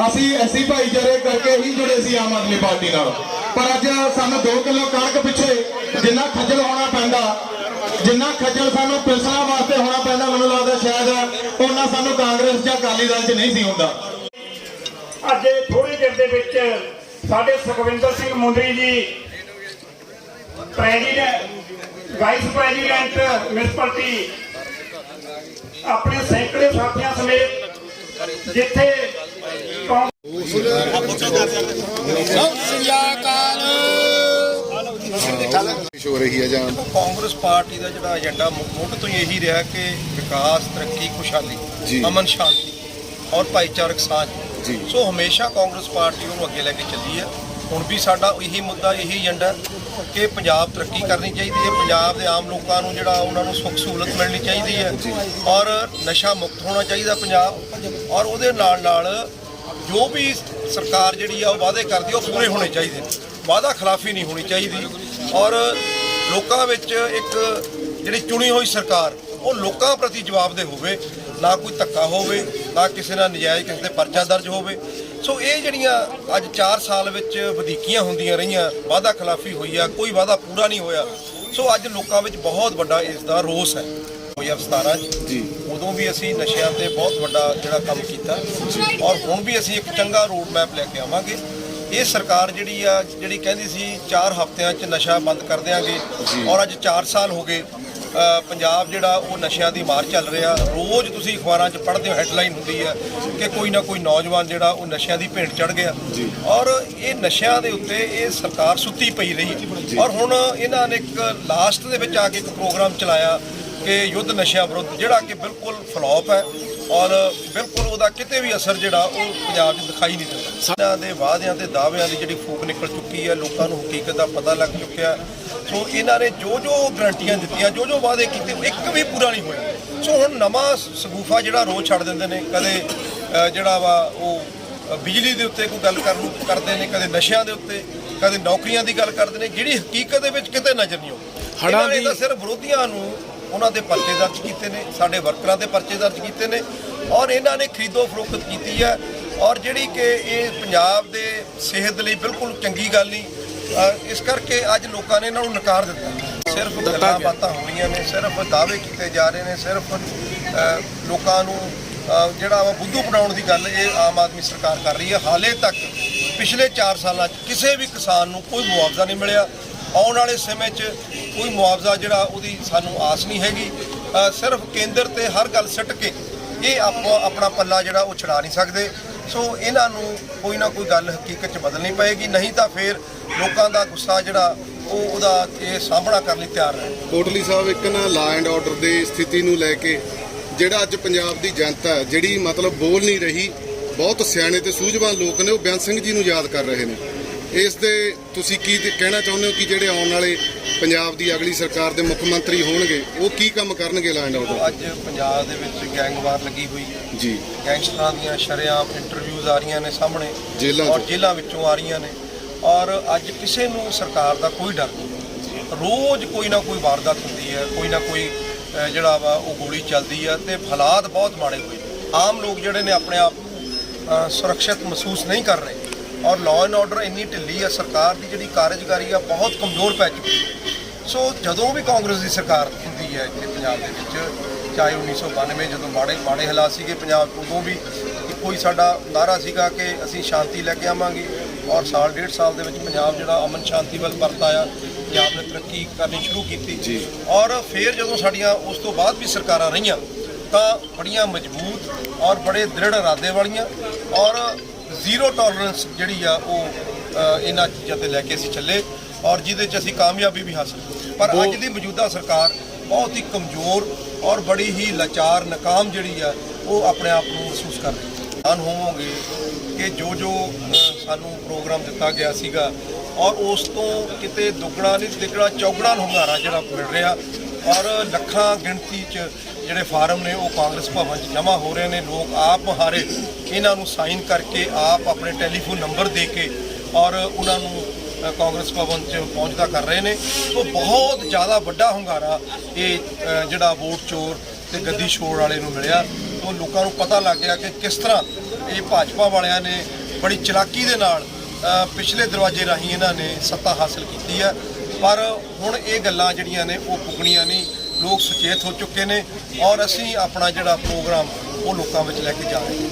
ਅਸੀਂ ਐਸੀ ਭਾਈਚਾਰੇ ਕਰਕੇ ਹੀ ਜੁੜੇ ਸੀ ਆਮ ਆਦਮੀ ਪਾਰਟੀ ਨਾਲ। ਪਰ ਅੱਜ ਸਾਨੂੰ 2 ਕਿਲੋ ਕਣਕ ਪਿੱਛੇ ਜਿੰਨਾ ਖੱਜਲ ਹੋਣਾ ਪੈਂਦਾ, ਜਿੰਨਾ ਖੱਜਲ ਸਾਨੂੰ ਪਿਲਸਣਾ ਵਾਸਤੇ ਹੋਣਾ ਪੈਂਦਾ, ਮੈਨੂੰ ਲੱਗਦਾ ਸ਼ਾਇਦ ਉਹਨਾਂ ਸਾਨੂੰ ਕਾਂਗਰਸ ਜਾਂ ਅਕਾਲੀ ਦਲ 'ਚ ਨਹੀਂ ਸੀ ਹੁੰਦਾ। ਅੱਜ ਥੋੜੇ ਚਿਰ ਦੇ ਵਿੱਚ ਸਾਡੇ ਸੁਖਵਿੰਦਰ ਸਿੰਘ ਮੁੰਦਰੀ ਜੀ, ਪ੍ਰੈਜ਼ੀਡੈਂਟ, ਵਾਈਸ ਪ੍ਰੈਜ਼ੀਡੈਂਟ ਮਿਊਨਿਸਪਲਟੀ ਆਪਣੇ ਸੈਂਕੜੇ ਸਾਥੀਆਂ ਸਮੇਤ ਜਿੱਥੇ ਕੌਮ ਕੋਸ਼ਿਸ਼ ਹੋ ਰਹੀ ਹੈ ਜਾਂ ਕਾਂਗਰਸ ਪਾਰਟੀ ਦਾ ਜਿਹੜਾ ਏਜੰਡਾ ਮੁੱਢ ਤੋਂ ਹੀ ਇਹੀ ਰਿਹਾ ਕਿ ਵਿਕਾਸ ਤਰੱਕੀ ਖੁਸ਼ਹਾਲੀ। ਅਮਨ ਸ਼ਾਂਤੀ ਔਰ ਭਾਈਚਾਰਕ ਸਾਂਝ। ਸੋ ਹਮੇਸ਼ਾ ਕਾਂਗਰਸ ਪਾਰਟੀ ਉਹਨੂੰ ਅੱਗੇ ਲੈ ਕੇ ਚੱਲੀ ਹੈ ਹੁਣ ਵੀ ਸਾਡਾ ਇਹੀ ਮੁੱਦਾ, ਇਹੀ ਏਜੰਡਾ ਕਿ ਪੰਜਾਬ ਤਰੱਕੀ ਕਰਨੀ ਚਾਹੀਦੀ ਹੈ, ਪੰਜਾਬ ਦੇ ਆਮ ਲੋਕਾਂ ਨੂੰ ਜਿਹੜਾ ਉਹਨਾਂ ਨੂੰ ਸੁੱਖ ਸਹੂਲਤ ਮਿਲਣੀ ਚਾਹੀਦੀ ਹੈ ਔਰ ਨਸ਼ਾ ਮੁਕਤ ਹੋਣਾ ਚਾਹੀਦਾ ਪੰਜਾਬ ਔਰ ਉਹਦੇ ਨਾਲ ਨਾਲ ਜੋ ਵੀ ਸਰਕਾਰ ਜਿਹੜੀ ਆ ਉਹ ਵਾਅਦੇ ਕਰਦੀ ਉਹ ਪੂਰੇ ਹੋਣੇ ਚਾਹੀਦੇ ਨੇ। ਵਾਅਦਾ ਖਿਲਾਫੀ ਨਹੀਂ ਹੋਣੀ ਚਾਹੀਦੀ ਔਰ ਲੋਕਾਂ ਵਿੱਚ ਇੱਕ ਜਿਹੜੀ ਚੁਣੀ ਹੋਈ ਸਰਕਾਰ, ਉਹ ਲੋਕਾਂ ਪ੍ਰਤੀ ਜਵਾਬਦੇਹ ਹੋਵੇ, ਨਾ ਕੋਈ ਧੱਕਾ ਹੋਵੇ, ਨਾ ਕਿਸੇ ਨਾਲ ਨਜਾਇਜ਼ ਕਿਸੇ ਤੇ ਪਰਚਾ ਦਰਜ ਹੋਵੇ। ਸੋ ਇਹ ਜਿਹੜੀਆਂ ਅੱਜ 4 ਸਾਲ ਵਿੱਚ ਵਧੀਕੀਆਂ ਹੁੰਦੀਆਂ ਰਹੀਆਂ ਵਾਅਦਾ ਖਿਲਾਫੀ ਹੋਈ ਆ ਕੋਈ ਵਾਅਦਾ ਪੂਰਾ ਨਹੀਂ ਹੋਇਆ। ਸੋ ਅੱਜ ਲੋਕਾਂ ਵਿੱਚ ਬਹੁਤ ਵੱਡਾ ਇਸ ਦਾ ਰੋਸ ਹੈ। 2017 ਚ ਜੀ। ਉਦੋਂ ਵੀ ਅਸੀਂ ਨਸ਼ਿਆਂ ਤੇ ਬਹੁਤ ਵੱਡਾ ਜਿਹੜਾ ਕੰਮ ਕੀਤਾ ਔਰ ਹੁਣ ਵੀ ਅਸੀਂ ਇੱਕ ਚੰਗਾ ਰੋਡ ਮੈਪ ਲੈ ਕੇ ਆਵਾਂਗੇ। ਇਹ ਸਰਕਾਰ ਜਿਹੜੀ ਆ ਜਿਹੜੀ ਕਹਿੰਦੀ ਸੀ 4 ਹਫ਼ਤਿਆਂ 'ਚ ਨਸ਼ਾ ਬੰਦ ਕਰ ਦਿਆਂਗੇ ਔਰ ਅੱਜ 4 ਸਾਲ ਹੋ ਗਏ। ਪੰਜਾਬ ਜਿਹੜਾ ਉਹ ਨਸ਼ਿਆਂ ਦੀ ਮਾਰ ਚੱਲ ਰਿਹਾ। ਰੋਜ਼ ਤੁਸੀਂ ਅਖਬਾਰਾਂ 'ਚ ਪੜ੍ਹਦੇ ਹੋ ਹੈਡਲਾਈਨ ਹੁੰਦੀ ਹੈ ਕਿ ਕੋਈ ਨਾ ਕੋਈ ਨੌਜਵਾਨ ਜਿਹੜਾ ਉਹ ਨਸ਼ਿਆਂ ਦੀ ਭੇਂਟ ਚੜ ਗਿਆ। ਔਰ ਇਹ ਨਸ਼ਿਆਂ ਦੇ ਉੱਤੇ ਇਹ ਸਰਕਾਰ ਸੁੱਤੀ ਪਈ ਰਹੀ। ਔਰ ਹੁਣ ਇਹਨਾਂ ਨੇ ਇੱਕ ਲਾਸਟ ਦੇ ਵਿੱਚ ਆ ਕੇ ਇੱਕ ਪ੍ਰੋਗਰਾਮ ਚਲਾਇਆ। ਕਿ ਯੁੱਧ ਨਸ਼ਿਆਂ ਵਿਰੁੱਧ ਜਿਹੜਾ ਕਿ ਬਿਲਕੁਲ ਫਲॉप ਹੈ ਔਰ ਬਿਲਕੁਲ ਉਹਦਾ ਕਿਤੇ ਵੀ ਅਸਰ ਜਿਹੜਾ ਉਹ ਪੰਜਾਬ 'ਚ ਦਿਖਾਈ ਨਹੀਂ ਦਿੰਦਾ। ਸਾਡਾ ਦੇ ਵਾਅਦਿਆਂ ਤੇ ਦਾਅਵਿਆਂ ਦੀ ਜਿਹੜੀ ਫੂਕ ਨਿਕਲ ਚੁੱਕੀ ਹੈ ਲੋਕਾਂ ਨੂੰ ਹਕੀਕਤ ਦਾ ਪਤਾ ਲੱਗ ਚੁੱਕਿਆ ਸੋ ਇਹਨਾਂ ਨੇ ਜੋ ਜੋ ਗਰੰਟੀਆਂ ਦਿੱਤੀਆਂ ਜੋ ਜੋ ਵਾਅਦੇ ਕੀਤੇ ਇੱਕ ਵੀ ਪੂਰਾ ਨਹੀਂ ਹੋਇਆ। ਸੋ ਹੁਣ ਨਵਾਂ ਸਗੂਫਾ ਜਿਹੜਾ ਰੋਜ਼ ਛੱਡ ਦਿੰਦੇ ਨੇ ਕਦੇ ਜਿਹੜਾ ਵਾ ਉਹ ਬਿਜਲੀ ਦੇ ਉੱਤੇ ਕੋਈ ਗੱਲ ਕਰਨ ਨੂੰ ਕਰਦੇ ਨੇ ਕਦੇ ਨਸ਼ਿਆਂ ਦੇ ਉੱਤੇ ਕਦੇ ਨੌਕਰੀਆਂ ਦੀ ਗੱਲ ਕਰਦੇ ਨੇ ਜਿਹੜੀ ਹਕੀਕਤ ਦੇ ਵਿੱਚ ਕਿਤੇ ਨਜ਼ਰ ਨਹੀਂ ਆਉਂਦੀ। ਨੇ ਤਾਂ ਸਿਰਫ ਵਿਰੋਧੀਆਂ ਨੂੰ ਉਹਨਾਂ ਦੇ ਪਰਚੇ ਦਰਜ ਕੀਤੇ ਨੇ ਸਾਡੇ ਵਰਕਰਾਂ ਦੇ ਪਰਚੇ ਦਰਜ ਕੀਤੇ ਨੇ ਔਰ ਇਹਨਾਂ ਨੇ ਖਰੀਦੋ ਫਰੋਖਤ ਕੀਤੀ ਹੈ ਔਰ ਜਿਹੜੀ ਕਿ ਇਹ ਪੰਜਾਬ ਦੇ ਸਿਹਤ ਲਈ ਬਿਲਕੁਲ ਚੰਗੀ ਗੱਲ ਨਹੀਂ ਇਸ ਕਰਕੇ ਅੱਜ ਲੋਕਾਂ ਨੇ ਇਹਨਾਂ ਨੂੰ ਨਕਾਰ ਦਿੱਤਾ। ਸਿਰਫ ਗੱਲਾਂ ਬਾਤਾਂ ਹੋ ਰਹੀਆਂ ਨੇ ਸਿਰਫ ਦਾਅਵੇ ਕੀਤੇ ਜਾ ਰਹੇ ਨੇ ਸਿਰਫ ਲੋਕਾਂ ਨੂੰ ਜਿਹੜਾ ਵਾ ਬੁੱਧੂ ਬਣਾਉਣ ਦੀ ਗੱਲ ਇਹ ਆਮ ਆਦਮੀ ਸਰਕਾਰ ਕਰ ਰਹੀ ਹੈ। ਹਾਲੇ ਤੱਕ ਪਿਛਲੇ 4 ਸਾਲਾਂ 'ਚ ਕਿਸੇ ਵੀ ਕਿਸਾਨ ਨੂੰ ਕੋਈ ਮੁਆਵਜ਼ਾ ਨਹੀਂ ਮਿਲਿਆ। ਆਉਣ ਵਾਲੇ ਸਮੇਂ 'ਚ ਕੋਈ ਮੁਆਵਜ਼ਾ ਜਿਹੜਾ ਉਹਦੀ ਸਾਨੂੰ ਆਸ ਨਹੀਂ ਹੈਗੀ। ਸਿਰਫ ਕੇਂਦਰ ਤੇ ਹਰ ਗੱਲ ਸਿੱਟ ਕੇ ਇਹ ਆਪੋ ਆਪਣਾ ਪੱਲਾ ਜਿਹੜਾ ਉਹ ਛਡਾ ਨਹੀਂ ਸਕਦੇ। ਸੋ ਇਹਨਾਂ ਨੂੰ ਕੋਈ ਨਾ ਕੋਈ ਗੱਲ ਹਕੀਕਤ 'ਚ ਬਦਲਣੀ ਪਏਗੀ, ਨਹੀਂ ਤਾਂ ਫਿਰ ਲੋਕਾਂ ਦਾ ਗੁੱਸਾ ਜਿਹੜਾ ਉਹ ਉਹਦਾ ਇਹ ਸਾਹਮਣਾ ਕਰਨ ਲਈ ਤਿਆਰ ਹੈ ਕੋਟਲੀ ਸਾਹਿਬ, ਇੱਕ ਨਾ ਲਾ ਐਂਡ ਆਰਡਰ ਦੀ ਸਥਿਤੀ ਨੂੰ ਲੈ ਕੇ ਜਿਹੜਾ ਅੱਜ ਪੰਜਾਬ ਦੀ ਜਨਤਾ ਜਿਹੜੀ ਮਤਲਬ ਬੋਲ ਨਹੀਂ ਰਹੀ, ਬਹੁਤ ਸਿਆਣੇ ਤੇ ਸੂਝਵਾਨ ਲੋਕ ਨੇ, ਉਹ ਬੇਅੰਤ ਸਿੰਘ ਜੀ ਨੂੰ ਯਾਦ ਕਰ ਰਹੇ ਨੇ। ਇਸ ਦੇ ਤੁਸੀਂ ਕੀ ਕਹਿਣਾ ਚਾਹੁੰਦੇ ਹੋ ਕਿ ਜਿਹੜੇ ਆਉਣ ਵਾਲੇ ਪੰਜਾਬ ਦੀ ਅਗਲੀ ਸਰਕਾਰ ਦੇ ਮੁੱਖ ਮੰਤਰੀ ਹੋਣਗੇ ਉਹ ਕੀ ਕੰਮ ਕਰਨਗੇ ਲਾ ਐਂਡ ਆਰਡਰ ਅੱਜ ਪੰਜਾਬ ਦੇ ਵਿੱਚ ਗੈਂਗਵਾਰ ਲੱਗੀ ਹੋਈ ਹੈ। ਜੀ। ਗੈਂਗਸਟਰਾਂ ਦੀਆਂ ਸ਼ਰੇਆਮ ਇੰਟਰਵਿਊਜ਼ ਆ ਰਹੀਆਂ ਨੇ ਸਾਹਮਣੇ ਜੇਲ੍ਹਾਂ ਔਰ। ਜੇਲ੍ਹਾਂ ਵਿੱਚੋਂ ਆ ਰਹੀਆਂ ਨੇ। ਔਰ ਅੱਜ ਕਿਸੇ ਨੂੰ ਸਰਕਾਰ ਦਾ ਕੋਈ ਡਰ ਨਹੀਂ। ਰੋਜ਼ ਕੋਈ ਨਾ ਕੋਈ ਵਾਰਦਾਤ ਹੁੰਦੀ ਹੈ ਕੋਈ ਨਾ ਕੋਈ ਜਿਹੜਾ ਵਾ ਉਹ ਗੋਲੀ ਚੱਲਦੀ ਹੈ ਤੇ ਹਾਲਾਤ ਬਹੁਤ ਮਾੜੇ ਹੋਏ ਆਮ ਲੋਕ ਜਿਹੜੇ ਨੇ ਆਪਣੇ ਆਪ ਸੁਰੱਖਿਅਤ ਮਹਿਸੂਸ ਨਹੀਂ ਕਰ ਰਹੇ। ਔਰ ਲਾਅ ਐਂਡ ਆਰਡਰ ਇੰਨੀ ਢਿੱਲੀ ਹੈ ਸਰਕਾਰ ਦੀ ਜਿਹੜੀ ਕਾਰਜਕਾਰੀ ਆ ਬਹੁਤ ਕਮਜ਼ੋਰ ਪੈ ਚੁੱਕੀ ਹੈ। ਸੋ ਜਦੋਂ ਵੀ ਕਾਂਗਰਸ ਦੀ ਸਰਕਾਰ ਹੁੰਦੀ ਹੈ ਇੱਥੇ ਪੰਜਾਬ ਦੇ ਵਿੱਚ ਚਾਹੇ 1992 ਜਦੋਂ ਮਾੜੇ ਮਾੜੇ ਹਾਲਾਤ ਸੀਗੇ ਪੰਜਾਬ ਉਦੋਂ ਵੀ ਇੱਕੋ ਹੀ ਸਾਡਾ ਨਾਰਾ ਸੀਗਾ ਕਿ ਅਸੀਂ ਸ਼ਾਂਤੀ ਲੈ ਕੇ ਆਵਾਂਗੇ। ਔਰ ਸਾਲ ਡੇਢ ਸਾਲ ਦੇ ਵਿੱਚ ਪੰਜਾਬ ਜਿਹੜਾ ਅਮਨ ਸ਼ਾਂਤੀ ਵੱਲ ਪਰਤ ਆਇਆ ਪੰਜਾਬ ਨੇ ਤਰੱਕੀ ਕਰਨੀ ਸ਼ੁਰੂ ਕੀਤੀ। ਜੀ। ਔਰ ਫਿਰ ਜਦੋਂ ਸਾਡੀਆਂ ਉਸ ਤੋਂ ਬਾਅਦ ਵੀ ਸਰਕਾਰਾਂ ਰਹੀਆਂ ਤਾਂ ਬੜੀਆਂ ਮਜ਼ਬੂਤ ਔਰ ਬੜੇ ਦ੍ਰਿੜ ਇਰਾਦੇ ਵਾਲੀਆਂ ਔਰ ਜ਼ੀਰੋ ਟੋਲਰੈਂਸ ਜਿਹੜੀ ਆ ਉਹ ਇਹਨਾਂ ਚੀਜ਼ਾਂ ਤੇ ਲੈ ਕੇ ਅਸੀਂ ਚੱਲੇ ਔਰ ਜਿਹਦੇ 'ਚ ਅਸੀਂ ਕਾਮਯਾਬੀ ਵੀ ਹਾਸਲ ਪਰ ਅੱਜ ਦੀ ਮੌਜੂਦਾ ਸਰਕਾਰ ਬਹੁਤ ਹੀ ਕਮਜ਼ੋਰ ਔਰ ਬੜੀ ਹੀ ਲਾਚਾਰ ਨਾਕਾਮ ਜਿਹੜੀ ਆ ਉਹ ਆਪਣੇ ਆਪ ਨੂੰ ਮਹਿਸੂਸ ਕਰ ਰਹੀ ਹੈ। ਹੋਵੋਗੇ ਕਿ ਜੋ ਜੋ ਸਾਨੂੰ ਪ੍ਰੋਗਰਾਮ ਦਿੱਤਾ ਗਿਆ ਸੀਗਾ ਔਰ ਉਸ ਤੋਂ ਕਿਤੇ ਦੁੱਗਣਾ ਨਹੀਂ ਤਿੱਗਣਾ ਚੌਗਣਾ ਹੁੰਗਾਰਾ ਜਿਹੜਾ ਮਿਲ ਰਿਹਾ ਔਰ ਲੱਖਾਂ ਗਿਣਤੀ 'ਚ ਜਿਹੜੇ ਫਾਰਮ ਨੇ ਉਹ ਕਾਂਗਰਸ ਭਵਨ 'ਚ ਜਮ੍ਹਾਂ ਹੋ ਰਹੇ ਨੇ। ਲੋਕ ਆਪ ਹਾਰੇ। ਇਹਨਾਂ ਨੂੰ ਸਾਈਨ ਕਰਕੇ ਆਪ ਆਪਣੇ ਟੈਲੀਫੋਨ ਨੰਬਰ ਦੇ ਕੇ ਔਰ ਉਹਨਾਂ ਨੂੰ ਕਾਂਗਰਸ ਭਵਨ 'ਚ ਪਹੁੰਚਦਾ ਕਰ ਰਹੇ ਨੇ। ਸੋ ਬਹੁਤ ਜ਼ਿਆਦਾ ਵੱਡਾ ਹੁੰਗਾਰਾ ਇਹ ਜਿਹੜਾ ਵੋਟ ਚੋਰ ਤੇ ਗੱਦੀ ਛੋੜ ਵਾਲੇ ਨੂੰ ਮਿਲਿਆ। ਉਹ ਲੋਕਾਂ ਨੂੰ ਪਤਾ ਲੱਗ ਗਿਆ ਕਿ ਕਿਸ ਤਰ੍ਹਾਂ ਇਹ ਭਾਜਪਾ ਵਾਲਿਆਂ ਨੇ ਬੜੀ ਚਲਾਕੀ ਦੇ ਨਾਲ ਪਿਛਲੇ ਦਰਵਾਜ਼ੇ ਰਾਹੀਂ ਇਹਨਾਂ ਨੇ ਸੱਤਾ ਹਾਸਲ ਕੀਤੀ ਹੈ। ਪਰ ਹੁਣ ਇਹ ਗੱਲਾਂ ਜਿਹੜੀਆਂ ਨੇ ਉਹ ਪੁੱਗਣੀਆਂ ਨਹੀਂ। ਲੋਕ ਸੁਚੇਤ ਹੋ ਚੁੱਕੇ ਨੇ ਔਰ ਅਸੀਂ ਆਪਣਾ ਜਿਹੜਾ ਪ੍ਰੋਗਰਾਮ ਉਹ ਲੋਕਾਂ ਵਿੱਚ ਲੈ ਕੇ ਜਾ ਰਹੇ ਹਾਂ।